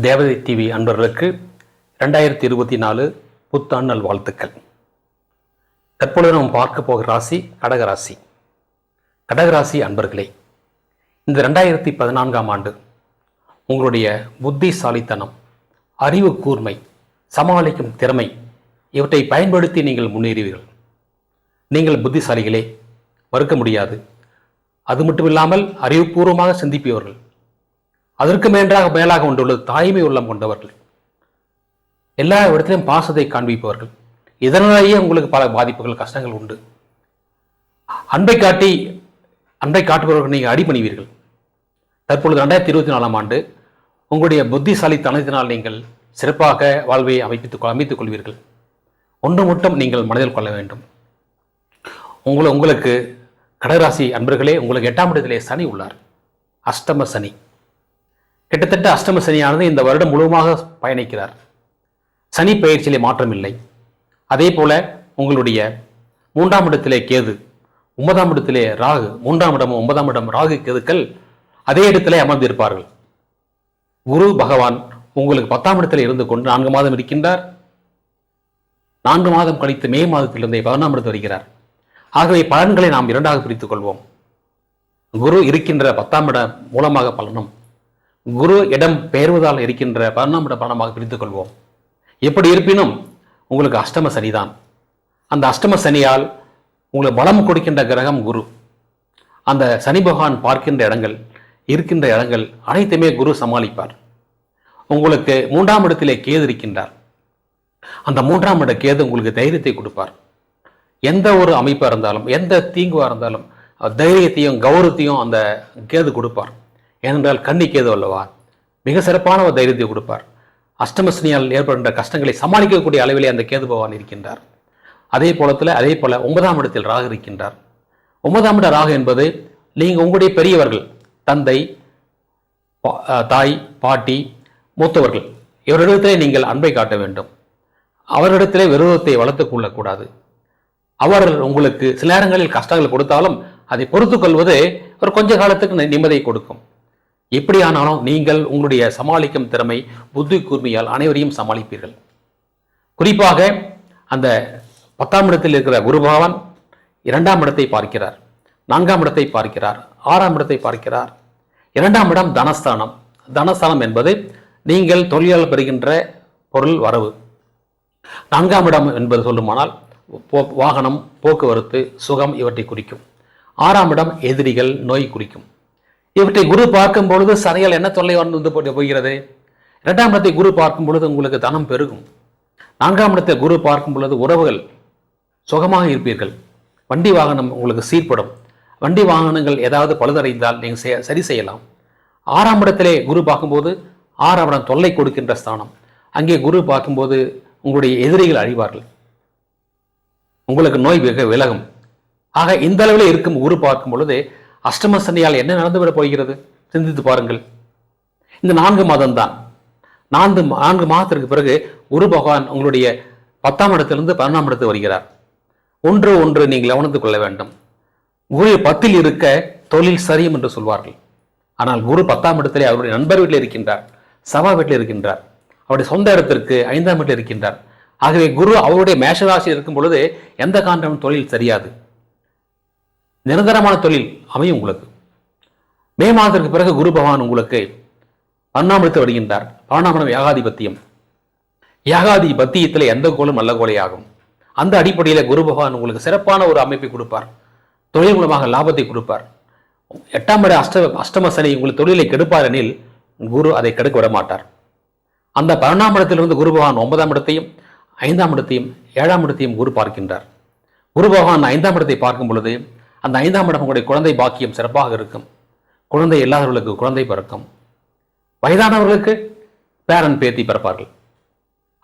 தேவதை டிவி அன்பர்களுக்கு ரெண்டாயிரத்தி இருபத்தி நாலு புத்தாண்டு நல் வாழ்த்துக்கள் தற்பொழுது நாம் பார்க்க போகிற ராசி கடகராசி. கடகராசி அன்பர்களே இந்த ரெண்டாயிரத்தி பதினான்காம் ஆண்டு உங்களுடைய புத்திசாலித்தனம் அறிவு கூர்மை சமாளிக்கும் திறமை இவற்றை பயன்படுத்தி நீங்கள் முன்னேறுவீர்கள். நீங்கள் புத்திசாலிகளே மறுக்க முடியாது. அது மட்டும் இல்லாமல் அறிவுபூர்வமாக சிந்திப்பவர்கள் அதற்கு மேன்றாக மேலாக கொண்டுள்ளது தாய்மை உள்ளம் கொண்டவர்கள். எல்லா இடத்திலும் பாசத்தை காண்பிப்பவர்கள். இதனாலேயே உங்களுக்கு பல பாதிப்புகள் கஷ்டங்கள் உண்டு. அன்பை காட்டி அன்பை காட்டுபவர்கள் நீங்கள் அடிபணிவீர்கள். தற்பொழுது ரெண்டாயிரத்தி இருபத்தி நாலாம் ஆண்டு உங்களுடைய புத்திசாலித்தனத்தினால் நீங்கள் சிறப்பாக வாழ்வை அமைப்பித்து அமைத்துக் கொள்வீர்கள். ஒன்று மட்டும் நீங்கள் மனதில் கொள்ள வேண்டும். உங்களை உங்களுக்கு கடகராசி அன்பர்களே உங்களுக்கு எட்டாம் இடத்திலே சனி உள்ளார். அஷ்டம சனி. கிட்டத்தட்ட அஷ்டம சனியானது இந்த வருடம் முழுவதுமாக பயணிக்கிறார். சனி பயிற்சியிலே மாற்றம் இல்லை அதே போல உங்களுடைய மூன்றாம் இடத்திலே கேது ஒன்பதாம் இடத்திலே ராகு மூன்றாம் இடம் ஒன்பதாம் இடம் ராகு கேதுக்கள் அதே இடத்திலே அமர்ந்திருப்பார்கள். குரு பகவான் உங்களுக்கு பத்தாம் இடத்தில் இருந்து கொண்டு நான்கு மாதம் இருக்கின்றார். நான்கு மாதம் கழித்து மே மாதத்திலிருந்தே பதினாம் இடத்தில் வருகிறார். ஆகவே பலன்களை நாம் இரண்டாக பிரித்துக் கொள்வோம். குரு இருக்கின்ற பத்தாம் இடம் மூலமாக பலனும் குரு இடம் பெயர்வதால் இருக்கின்ற பதினொன்றாம் இட பலனமாக பிரித்துக் கொள்வோம் எப்படி இருப்பினும் உங்களுக்கு அஷ்டம சனிதான். அந்த அஷ்டம சனியால் உங்களுக்கு பலம் கொடுக்கின்ற கிரகம் குரு. அந்த சனி பகவான் பார்க்கின்ற இடங்கள் இருக்கின்ற இடங்கள் அனைத்துமே குரு சமாளிப்பார். உங்களுக்கு மூன்றாம் இடத்திலே கேது இருக்கின்றார். அந்த மூன்றாம் இட கேது உங்களுக்கு தைரியத்தை கொடுப்பார். எந்த ஒரு அமைப்பாக இருந்தாலும் எந்த தீங்குவாக இருந்தாலும் தைரியத்தையும் கௌரவத்தையும் அந்த கேது கொடுப்பார். ஏனென்றால் கண்ணிக்கு கேது அல்லவா? மிக சிறப்பான ஒரு தைரியத்தை கொடுப்பார். அஷ்டமஸ்னியால் ஏற்படுகின்ற கஷ்டங்களை சமாளிக்கக்கூடிய அளவிலே அந்த கேது பகவான் இருக்கின்றார். அதே போலத்தில் அதே போல ஒன்பதாம் இடத்தில் ராகு இருக்கின்றார். ஒன்பதாம் இட ராகு என்பது நீங்கள் உங்களுடைய பெரியவர்கள் தந்தை தாய் பாட்டி மூத்தவர்கள் இவரிடத்திலே நீங்கள் அன்பை காட்ட வேண்டும். அவரிடத்திலே விரோதத்தை வளர்த்துக் கொள்ளக்கூடாது. அவர் உங்களுக்கு சில நேரங்களில் கஷ்டங்கள் கொடுத்தாலும் அதை பொறுத்துக் கொள்வது ஒரு கொஞ்ச காலத்துக்கு நி- நிம்மதியை கொடுக்கும். எப்படியானாலும் நீங்கள் உங்களுடைய சமாளிக்கும் திறமை புத்தி கூர்மையால் அனைவரையும் சமாளிப்பீர்கள். குறிப்பாக அந்த பத்தாம் இடத்தில் இருக்கிற குருபாவன் இரண்டாம் இடத்தை பார்க்கிறார் நான்காம் இடத்தை பார்க்கிறார் ஆறாம் இடத்தை பார்க்கிறார். இரண்டாம் இடம் தனஸ்தானம். தனஸ்தானம் என்பது நீங்கள் தொழிலால் பெறுகின்ற பொருள் வரவு. நான்காம் இடம் என்பது சொல்லுமானால் போ- வாகனம் போக்குவரத்து சுகம் இவற்றை குறிக்கும். ஆறாம் இடம் எதிரிகள் நோய் குறிக்கும். இவற்றை குரு பார்க்கும் பொழுது சனையால் என்ன தொல்லை வந்து போட்டு போகிறது? இரண்டாம் இடத்தை குரு பார்க்கும் பொழுது உங்களுக்கு தனம் பெருகும். நான்காம் இடத்தை குரு பார்க்கும் பொழுது உறவுகள் சுகமாக இருப்பீர்கள். வண்டி வாகனம் உங்களுக்கு சீர்படும். வண்டி வாகனங்கள் ஏதாவது பழுதடைந்தால் நீங்கள் சரி செய்யலாம். ஆறாம் இடத்திலே குரு பார்க்கும்போது ஆறாம் இடம் தொல்லை கொடுக்கின்ற ஸ்தானம். அங்கே குரு பார்க்கும்போது உங்களுடைய எதிரிகள் அழிவார்கள். உங்களுக்கு நோய் விலகும். ஆக இந்த அளவில் இருக்கும் குரு பார்க்கும் பொழுது அஷ்டம சனியால் என்ன நடந்துவிடப் போகிறது? சிந்தித்து பாருங்கள். இந்த நான்கு மாதம் தான் நான்கு நான்கு மாதத்திற்கு பிறகு குரு பகவான் உங்களுடைய பத்தாம் இடத்திலிருந்து பதினொன்றாம் இடத்துக்கு வருகிறார். ஒன்று ஒன்று நீங்கள் கவனித்துக் கொள்ள வேண்டும். குரு பத்தில் இருக்க தொழில் சரியும் என்று சொல்வார்கள். ஆனால் குரு பத்தாம் இடத்திலே அவருடைய நண்பர் வீட்டில் இருக்கின்றார் சபா வீட்டில் இருக்கின்றார் அவருடைய சொந்த இடத்திற்கு ஐந்தாம் வீட்டில் இருக்கின்றார். ஆகவே குரு அவருடைய மேஷராசி இருக்கும் பொழுது எந்த காண்டமும் தொழில் சரியாது நிரந்தரமான தொழில் அமையும் உங்களுக்கு. மே மாதத்திற்கு பிறகு குரு பகவான் உங்களுக்கு பன்னாமிடத்து வருகின்றார் பன்னாமிடம் யாகாதிபத்தியம். யாகாதிபத்தியத்தில் எந்த கோலும் நல்ல கோலையாகும் ஆகும். அந்த அடிப்படையில் குரு பகவான் உங்களுக்கு சிறப்பான ஒரு அமைப்பை கொடுப்பார். தொழில் மூலமாக லாபத்தை கொடுப்பார். எட்டாம் இட அஷ்ட அஷ்டம சனி உங்களுக்கு தொழிலை கெடுப்பார் எனில் குரு அதை கெடுக்க விட மாட்டார். அந்த பதினொன்றாம் இடத்திலிருந்து குரு பகவான் ஒன்பதாம் இடத்தையும் ஐந்தாம் இடத்தையும் ஏழாம் இடத்தையும் குரு பார்க்கின்றார். குரு பகவான் ஐந்தாம் இடத்தை பார்க்கும் பொழுது அந்த ஐந்தாம் இடம் உங்களுடைய குழந்தை பாக்கியம் சிறப்பாக இருக்கும். குழந்தை இல்லாதவர்களுக்கு குழந்தை பிறக்கும். வயதானவர்களுக்கு பேரன் பேத்தி பிறப்பார்கள்.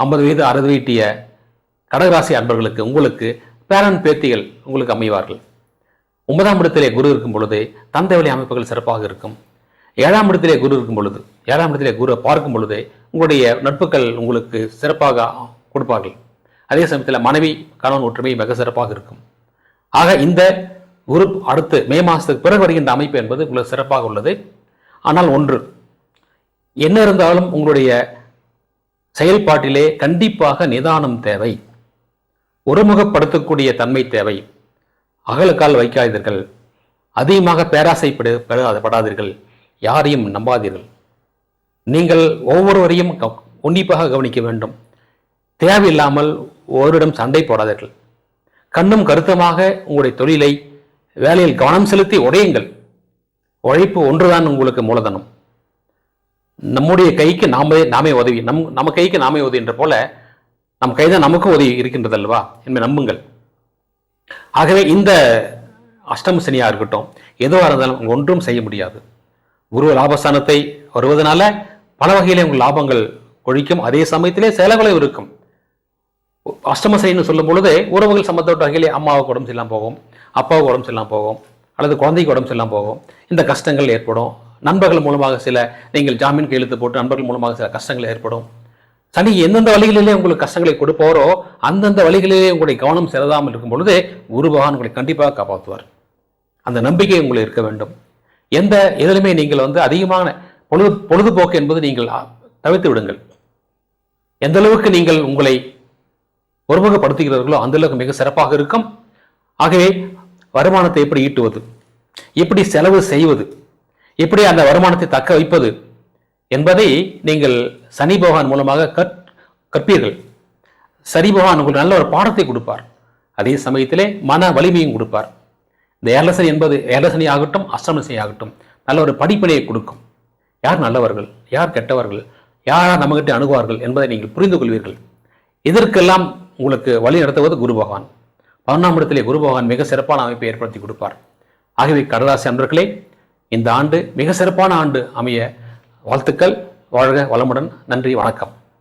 ஐம்பது வயது அறுபது வீட்டிய கடகராசி அன்பர்களுக்கு உங்களுக்கு பேரன் பேத்திகள் உங்களுக்கு அமைவார்கள். ஒன்பதாம் இடத்திலே குரு இருக்கும் பொழுது தந்தை வழி அமைப்புகள் சிறப்பாக இருக்கும். ஏழாம் இடத்திலே குரு இருக்கும் பொழுது ஏழாம் இடத்திலே குரு பார்க்கும் பொழுது உங்களுடைய நட்புகள் உங்களுக்கு சிறப்பாக கொடுப்பார்கள். அதே சமயத்தில் மனைவி கணவன் ஒற்றுமை மிக சிறப்பாக இருக்கும். ஆக இந்த குரு அடுத்து மே மாதத்துக்கு பிறகு வருகின்ற அமைப்பு என்பது உங்களுக்கு சிறப்பாக உள்ளது. ஆனால் ஒன்று என்ன இருந்தாலும் உங்களுடைய செயல்பாட்டிலே கண்டிப்பாக நிதானம் தேவை. ஒருமுகப்படுத்தக்கூடிய தன்மை தேவை. அகலுக்கால் வைக்காதீர்கள். அதிகமாக பேராசைப்படு பெறாத- படாதீர்கள். யாரையும் நம்பாதீர்கள். நீங்கள் ஒவ்வொருவரையும் உன்னிப்பாக கவனிக்க வேண்டும். தேவையில்லாமல் ஒருவரிடம் சண்டை போடாதீர்கள். கண்ணும் கருத்துமாக உங்களுடைய தொழிலை வேலையில் கவனம் செலுத்தி உடையுங்கள். உழைப்பு ஒன்றுதான் உங்களுக்கு மூலதனம். நம்முடைய கைக்கு நாமே நாமே உதவி நம் நம்ம கைக்கு நாமே உதவின்ற போல நம் கைதான் நமக்கும் உதவி இருக்கின்றது அல்லவா என்பதை நம்புங்கள். ஆகவே இந்த அஷ்டம சனியாக இருக்கட்டும் எதுவாக இருந்தாலும் ஒன்றும் செய்ய முடியாது. குரு லாபஸ்தானத்தை வருவதனால பல வகையிலே உங்கள் லாபங்கள் ஒழிக்கும். அதே சமயத்திலே செலவுகளும் இருக்கும். அஷ்டம சனின்னு சொல்லும் பொழுது உறவுகள் சம்பந்தப்பட்ட வகையிலே அம்மாவுக்கு உடம்பு சரியில்லாம போகும். அப்பாவுக்கு உடம்பு சரியில்லாமல் போகும் அல்லது குழந்தைக்கு உடம்பு சரியில்லாமல் போகும். இந்த கஷ்டங்கள் ஏற்படும். நண்பர்கள் மூலமாக சில நீங்கள் ஜாமீன் கையெழுத்து போட்டு நண்பர்கள் மூலமாக சில கஷ்டங்கள் ஏற்படும். சனி எந்தெந்த வழிகளிலே உங்களுக்கு கஷ்டங்களை கொடுப்பாரோ அந்தந்த வழிகளிலே உங்களுடைய கவனம் செலுத்தாமல் இருக்கும் பொழுது குரு பகவான் உங்களை கண்டிப்பாக காப்பாற்றுவார். அந்த நம்பிக்கை உங்களுக்கு இருக்க வேண்டும். எந்த எதிலுமே நீங்கள் வந்து அதிகமான பொழுது பொழுதுபோக்கு என்பது நீங்கள் தவிர்த்து விடுங்கள். எந்த அளவுக்கு நீங்கள் உங்களை ஒருமுகப்படுத்துகிறீர்களோ அந்த அளவுக்கு மிக சிறப்பாக இருக்கும். ஆகவே வருமானத்தை எப்படி ஈட்டுவது? எப்படி செலவு செய்வது? எப்படி அந்த வருமானத்தை தக்க வைப்பது? என்பதை நீங்கள் சனி பகவான் மூலமாக கற் கற்பீர்கள். சனி பகவான் உங்களுக்கு நல்ல ஒரு பாடத்தை கொடுப்பார். அதே சமயத்திலே மன வலிமையும் கொடுப்பார். இந்த ஏலசனி என்பது ஏலசனி ஆகட்டும் அஷ்டமசனி ஆகட்டும் நல்ல ஒரு படிப்பினையை கொடுக்கும். யார் நல்லவர்கள்? யார் கெட்டவர்கள்? யாரா நம்மகிட்ட அணுகுவார்கள் என்பதை நீங்கள் புரிந்து கொள்வீர்கள். இதற்கெல்லாம் உங்களுக்கு வழி நடத்துவது குரு பகவான். பதினொன்றாம் இடத்திலே குரு பகவான் மிக சிறப்பான அமைப்பை ஏற்படுத்தி கொடுப்பார். ஆகவே கடலாசி அன்பர்களே இந்த ஆண்டு மிக சிறப்பான ஆண்டு அமைய வாழ்த்துக்கள். வாழ்க வளமுடன். நன்றி வணக்கம்.